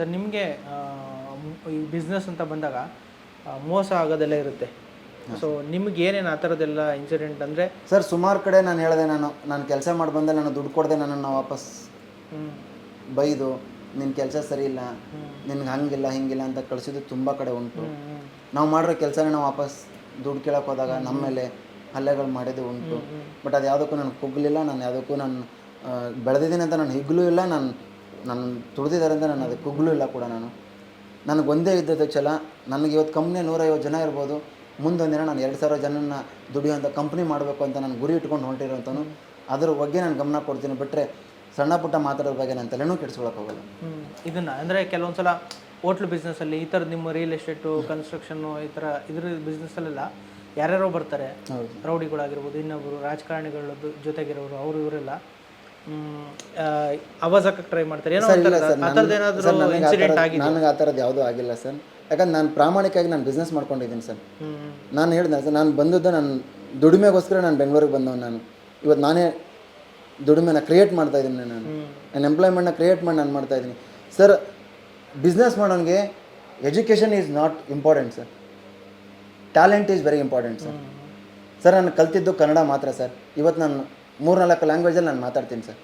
Sir ನಿಮಗೆ ಈ business ಅಂತ ಬಂದಾಗ ಮೋಸ ಆಗೋದೆಲ್ಲ ಇರುತ್ತೆ. ಸೊ ನಿಮ್ಗೆ ಏನೇನು ಆ ಥರದ್ದೆಲ್ಲ ಇನ್ಸಿಡೆಂಟ್ ಅಂದರೆ? ಸರ್ ಸುಮಾರು ಕಡೆ ನಾನು ಹೇಳಿದೆ ನಾನು ನಾನು ಕೆಲಸ ಮಾಡಿ ಬಂದೆ ನಾನು ದುಡ್ಡು ಕೊಡದೆ ನನ್ನನ್ನು ವಾಪಸ್ ಬೈದು ನಿನ್ನ ಕೆಲಸ ಸರಿ ಇಲ್ಲ ನಿನ್ಗೆ ಹಂಗಿಲ್ಲ ಹಿಂಗಿಲ್ಲ ಅಂತ ಕಳಿಸಿದ್ದು ತುಂಬ ಕಡೆ ಉಂಟು. ನಾವು ಮಾಡಿರೋ ಕೆಲಸನೇ ನಾವು ವಾಪಸ್ ದುಡ್ಡು ಕೇಳಕ್ಕೆ ಹೋದಾಗ ನಮ್ಮ ಮೇಲೆ ಹಲ್ಲೆಗಳು ಮಾಡಿದ್ದು ಉಂಟು. ಬಟ್ ಅದು ಯಾವುದಕ್ಕೂ ನಾನು ಕುಗ್ಲಿಲ್ಲ ನಾನು ಯಾವುದಕ್ಕೂ ನಾನು ಬೆಳೆದಿದ್ದೀನಿ ಅಂತ ನಾನು ಹಿಗ್ಲೂ ಇಲ್ಲ ನಾನು ನಾನು ತುಳಿದಿದ್ದಾರೆ ಅಂತ ನಾನು ಅದಕ್ಕೆ ಕುಗ್ಲೂ ಇಲ್ಲ ಕೂಡ ನಾನು. ನನಗೆ ಒಂದೇ ಇದ್ದದ್ದು ಛಲ. ನನಗೆ ಇವತ್ತು ಕಂಪ್ನಿ ನೂರೈವತ್ತು ಜನ ಇರ್ಬೋದು. ಮುಂದೊಂದು ದಿನ ನಾನು ಎರಡು ಸಾವಿರ ಜನನ ದುಡಿಯೋಂಥ ಕಂಪ್ನಿ ಮಾಡಬೇಕು ಅಂತ ನಾನು ಗುರಿ ಇಟ್ಕೊಂಡು ಹೊಂಟಿರೋಂಥನು ಅದ್ರ ಬಗ್ಗೆ ನಾನು ಗಮನ ಕೊಡ್ತೀನಿ. ಬಿಟ್ಟರೆ ಸಣ್ಣ ಪುಟ್ಟ ಮಾತಾಡೋದ್ರ ಬಗ್ಗೆ ನಾನು ತಲೆನೂ ಕೆಡಿಸ್ಕೊಳಕ್ಕೆ ಹೋಗಲ್ಲ. ಇದನ್ನು ಅಂದರೆ ಕೆಲವೊಂದ್ಸಲ ಹೋಟ್ಲ್ ಬಿಸ್ನೆಸ್ಸಲ್ಲಿ ಈ ಥರದ್ದು ನಿಮ್ಮ ರಿಯಲ್ ಎಸ್ಟೇಟು ಕನ್ಸ್ಟ್ರಕ್ಷನ್ನು ಈ ಥರ ಇದ್ರ ಬಿಸ್ನೆಸ್ಸಲ್ಲೆಲ್ಲ ಯಾರ್ಯಾರೋ ಬರ್ತಾರೆ. ರೌಡಿಗಳಾಗಿರ್ಬೋದು ಇನ್ನೊಬ್ಬರು ರಾಜಕಾರಣಿಗಳ ಜೊತೆಗಿರೋರು ಅವರು ಇವರೆಲ್ಲ. ಅವಾಜ್ ಹಾಕಕ್ಕೆ ಟ್ರೈ ಮಾಡ್ತಾರೆ. ಏನೋ ಸರ್ ಇಲ್ಲ ಸರ್ ಆ ಥರದ್ದು ಏನಾದರೂ ಇನ್ಸಿಡೆಂಟ್ ಆಗಿದೆ ನನಗೆ ಆ ಥರದ್ದು ಯಾವುದೂ ಆಗಿಲ್ಲ ಸರ್. ಯಾಕಂದ್ರೆ ನಾನು ಪ್ರಾಮಾಣಿಕವಾಗಿ ನಾನು ಬಿಸ್ನೆಸ್ ಮಾಡ್ಕೊಂಡಿದ್ದೀನಿ ಸರ್. ನಾನು ಹೇಳಿದೆ ಸರ್ ನಾನು ಬಂದದ್ದು ನಾನು ದುಡಿಮೆಗೋಸ್ಕರ ನಾನು ಬೆಂಗಳೂರಿಗೆ ಬಂದವನು ನಾನು. ಇವತ್ತು ನಾನೇ ದುಡಿಮೆನ ಕ್ರಿಯೇಟ್ ಮಾಡ್ತಾ ಇದ್ದೀನಿ ನಾನು. ನನ್ನ ಎಂಪ್ಲಾಯ್ಮೆಂಟ್ನ ಕ್ರಿಯೇಟ್ ಮಾಡಿ ನಾನು ಮಾಡ್ತಾ ಇದ್ದೀನಿ. Sir business ಮಾಡೋನಿಗೆ education is not important sir. Talent is very important sir. Sir ನಾನು ಕಲ್ತಿದ್ದು ಕನ್ನಡ ಮಾತ್ರ ಸರ್. ಇವತ್ತು ನಾನು ಮೂರ್ನಾಲ್ಕು ಲ್ಯಾಂಗ್ವೇಜಲ್ಲಿ ನಾನು ಮಾತಾಡ್ತೀನಿ ಸರ್.